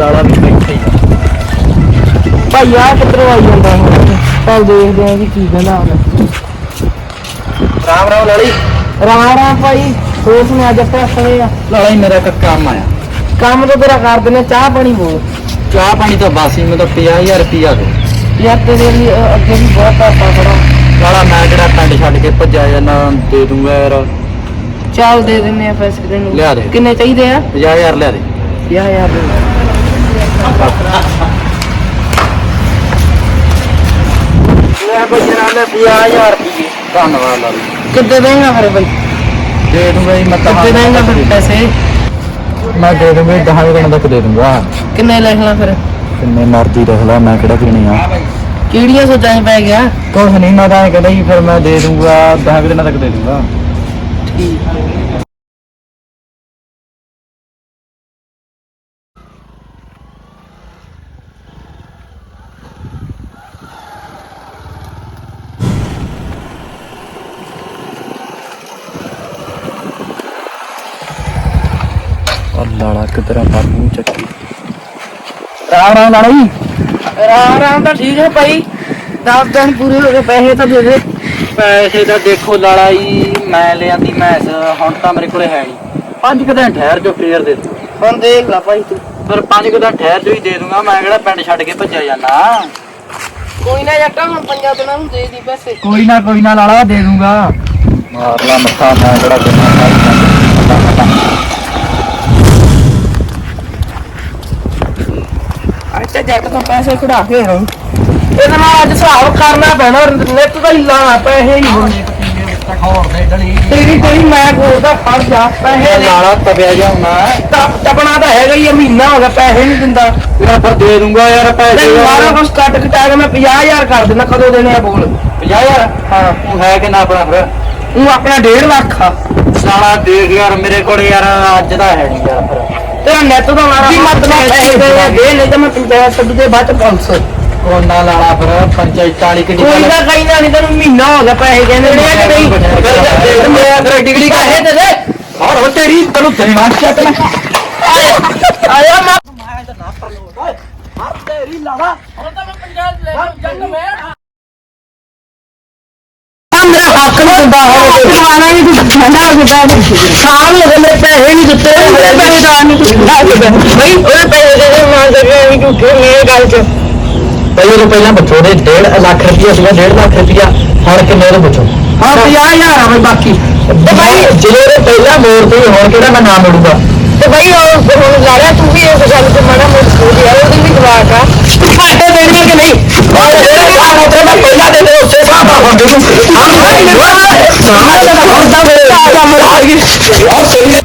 ਲਾਲਾ ਵੀ ਬੈਠੇ ਹੀ ਭਾਈ ਆ ਕਿੱਧਰੋਂ ਆਈ ਜਾਂਦਾ ਹੁਣ? ਚੱਲ ਦੇਖਦੇ ਆਂ ਵੀ ਕੀ ਕਹਿੰਦਾ ਹੁਣ ਰਾਮ ਰਾਮ ਲਾਲੀ। ਰਾਮ ਰਾਮ ਭਾਈ ਹੋਰ ਸੁਣਾ ਅੱਜ ਆਪਾਂ ਸਣੇ ਆ। ਲਾਲਾ ਹੀ ਮੇਰਾ ਇੱਕ ਕੰਮ ਆਇਆ। ਕੰਮ ਤਾਂ ਤੇਰਾ ਕਰ ਦਿੰਦੇ ਚਾਹ ਪਾਣੀ ਬੋਲ। ਚਾਹ ਪਾਣੀ ਤਾਂ ਬਸ ਹੀ ਮੈਨੂੰ 50000 ਰੁਪਿਆ ਦੇ। ਯਾਰ ਤੇਰੇ ਲਈ ਅੱਗੇ ਵੀ ਬਹੁਤ ਪੈਸਾ ਖੜਾ। ਲਾਲਾ ਮੈਂ ਜਿਹੜਾ ਪਿੰਡ ਛੱਡ ਕੇ ਭੱਜਿਆ ਜਾਂਦਾ ਦੇ ਦੂੰਗਾ ਯਾਰ। ਚੱਲ ਦੇ ਦਿੰਨੇ ਆ ਪੈਸੇ ਤੈਨੂੰ। ਲਿਆ ਦੇ। ਕਿੰਨੇ ਚਾਹੀਦੇ ਆ? 50000 ਲਿਆ ਦੇ। 50000 ਦੇ। ਲੈ ਭੱਜਣਾ ਲੈ 50000 ਰੁਪਏ ਧੰਨਵਾਦ ਲਾਲੀ ਕਿੱਦੇ ਦੇਂਗਾ ਫਿਰ ਭਾਈ ਦੇ ਦੂੰਗਾ ਜੀ ਮੈਂ ਤਾਂ ਕਿੱਦੇ ਦੇਂਗਾ ਫਿਰ ਪੈਸੇ? ਮੈਂ ਦੇ ਦੂੰਗਾ 10 ਦਿਨ ਤੱਕ ਦੇ ਦੂੰਗਾ। ਕਿੰਨੇ ਫਿਰ? ਕਿੰਨੇ ਮਰਜ਼ੀ ਲੈ ਮੈਂ ਕਿਹੜਾ ਪੀਣੀ ਆ? ਕਿਹੜੀਆਂ ਸੋਚਾਂ 'ਚ ਪੈ ਗਿਆ? ਕੁਛ ਨਹੀਂ ਮੈਂ ਤਾਂ ਇਹ ਕਹਿੰਦਾ ਜੀ ਫਿਰ ਮੈਂ ਦੇ ਦੂੰਗਾ 10 ਦਿਨਾਂ ਤੱਕ ਦੇ ਦੂੰਗਾ। ਠੀਕ। ਲਾਲਾ ਕਿਧਰ ਆ ਮੂੰਹ ਚੱਕੀ। ਰਾਮ ਰਾਮ ਲਾਲਾ ਜੀ। ਰਾਮ ਰਾਮ ਤਾਂ ਠੀਕ ਹੈ ਭਾਈ। 10 ਦਿਨ ਪੂਰੇ ਹੋ ਗਏ ਪੈਸੇ ਤਾਂ ਦੇ ਦੇ। ਪੈਸੇ ਤਾਂ ਦੇਖੋ ਲਾਲਾ ਜੀ ਮੈਂ ਲਿਆਂਦੀ ਮੈਸ ਹੁਣ ਤਾਂ ਮੇਰੇ ਕੋਲੇ ਹੈ ਨਹੀਂ ਪੰਜ ਕੁ ਦਿਨ ਠਹਿਰ ਜੋ ਫੇਰ ਦੇ ਦੂੰ ਹੁਣ ਦੇਖ ਲੈ ਭਾਈ ਤੂੰ। ਫਿਰ ਪੰਜ ਕੁ ਦਿਨ ਠਹਿਰ ਜੋ ਹੀ ਦੇ ਦੂੰਗਾ ਮੈਂ ਕਿਹੜਾ ਪਿੰਡ ਛੱਡ ਕੇ ਭੱਜਿਆ ਜਾਣਾ ਕੋਈ ਨਾ ਜੱਟਾ ਹੁਣ ਪੰਜਾਂ ਦਿਨਾਂ ਨੂੰ ਦੇ ਦੀ ਪੈਸੇ। ਕੋਈ ਨਾ ਕੋਈ ਨਾ ਲਾਲਾ ਦੇ ਦੂੰਗਾ। ਮਾਰ ਲਾ ਮੱਥਾ ਮੈਂ ਕਿਹੜਾ ਅੱਛਾ ਜੱਟ ਤੋਂ ਪੈਸੇ ਕਢਾ ਕੇ ਹੁਣ ਇਹਦੇ ਨਾਲ ਅੱਜ ਹਿਸਾਬ ਕਰਨਾ ਪੈਣਾ ਨਿੱਤ ਦਾ ਹੀ ਲਾਣਾ ਪੈਸੇ ਹੋਣੇ। ਤੇਰੀ ਤੇਰੀ ਮੈਂ ਕੋਲਦਾ ਫੜ ਜਾ ਪੈਸੇ ਦੇ। ਲਾਲਾ ਤਪਿਆ ਜਾਉਣਾ ਟੱਪ ਟਪਣਾ ਤਾਂ ਹੈਗਾ ਹੀ ਆ, ਮਹੀਨਾ ਹੋ ਗਿਆ ਪੈਸੇ ਨਹੀਂ ਦਿੰਦਾ। ਮੈਂ ਫਿਰ ਦੇ ਦੂੰਗਾ ਯਾਰ ਪੈਸੇ ਤੇ ਸਾਰਾ ਕੁਝ ਕੱਟ ਕਟਾ ਕੇ ਮੈਂ 50000 ਕਰ ਦਿੰਦਾ ਕਦੋਂ ਦੇਣੇ ਆ ਬੋਲ। 50000 ਹਾਂ। ਉਹ ਹੈ ਕਿ ਨਾ ਆਪਣਾ ਫਿਰ? ਉਹ ਆਪਣਾ 1.5 ਲੱਖ ਆ। ਸਾਲਾ ਦੇਖ ਯਾਰ ਮੇਰੇ ਕੋਲ ਯਾਰ ਅੱਜ ਦਾ ਹੈ ਨਹੀਂ ਯਾਰ ਫਿਰ। ਤੇਰਾ ਨੈਟ ਦਾ ਮਾਰਾ ਮਤਲਬ ਪੈਸੇ ਦੇ ਦੇ ਨਹੀਂ ਤਾਂ ਮੈਂ 50 ਛੱਡ ਦੇ ਬਾਅਦ ਚ 500 ਕੋਨਾ ਲਾਲਾ ਫਿਰ ਪੰਚਾਇਤ ਵਾਲੀ ਕਿੰਨੀ ਕੋਈ ਨਾ ਕਈ ਨਾ ਨਹੀਂ ਤੈਨੂੰ ਮਹੀਨਾ ਹੋ ਗਿਆ ਪੈਸੇ ਕਹਿੰਦੇ ਨੇ। ਕਿ ਨਹੀਂ ਫਿਰ ਮੇਰਾ ਤੇਰਾ ਡਿਗਰੀ ਕਾ ਪੈਸੇ ਦੇ ਦੇ। ਔਰ ਉਹ ਤੇਰੀ ਤੈਨੂੰ ਦਿਮਾਗ ਚੱਟ ਲੈ ਆਇਆ ਮੈਂ। ਤੇਰੀ ਲਾਲਾ ਮੇਰਾ ਹੱਕ ਨਹੀਂ ਦਿੰਦਾ ਹੋਵੇ ਮਾਣਾ ਨਹੀਂ ਤੂੰ ਠੰਡਾ ਹੋ ਗਿਆ ਸਾਲ ਹੋ ਗਏ ਮੇਰੇ ਪੈਸੇ ਨਹੀਂ ਦਿੱਤੇ ਮੇਰੇ ਪੈਸੇ ਦਾ ਨਹੀਂ ਕੁਝ ਖਾ ਕੇ ਬਈ ਉਹਦੇ ਪੈਸੇ ਦੇ ਦੇ ਮਾਂ ਦੇ ਵੀ ਝੂਠੇ ਮੇਰੇ ਗੱਲ ਚ। ਪਹਿਲੇ ਤੋਂ ਪਹਿਲਾਂ ਪੁੱਛੋ ਦੇ 1.5 ਲੱਖ ਰੁਪਇਆ ਸੀਗਾ 1.5 ਲੱਖ ਰੁਪਇਆ ਹੁਣ ਕਿੰਨੇ ਦਾ ਪੁੱਛੋ? ਹਾਂ 50000 ਆ ਬਈ ਬਾਕੀ। ਤੇ ਭਾਈ ਜਿਹੜੇ ਦੇ ਪਹਿਲਾਂ ਮੋੜ ਤੇ ਹੁਣ ਕਿਹੜਾ ਮੈਂ ਨਾਮ ਮੋੜੂਗਾ ਤੇ ਬਈ ਉਹ ਹੁਣ ਲਾੜਿਆ ਤੂੰ ਵੀ ਇਸ ਗੱਲ ਤੇ ਮਾੜਾ ਮੋੜ ਸੋਚ ਯਾਰ ਉਹਦੀ ਵੀ ਜਵਾਕ ਆ ਘਾਟੇ ਦੇਣੀ ਕਿ ਨਹੀਂ ਔਰ ਜਿਹੜੇ ਕੰਮ ਉੱਤੇ ਮੈਂ ਪਹਿਲਾਂ ਦੇ ਦੇ ਉਸੇ ਹਿਸਾਬ ਨਾਲ ਹੁੰਦੇ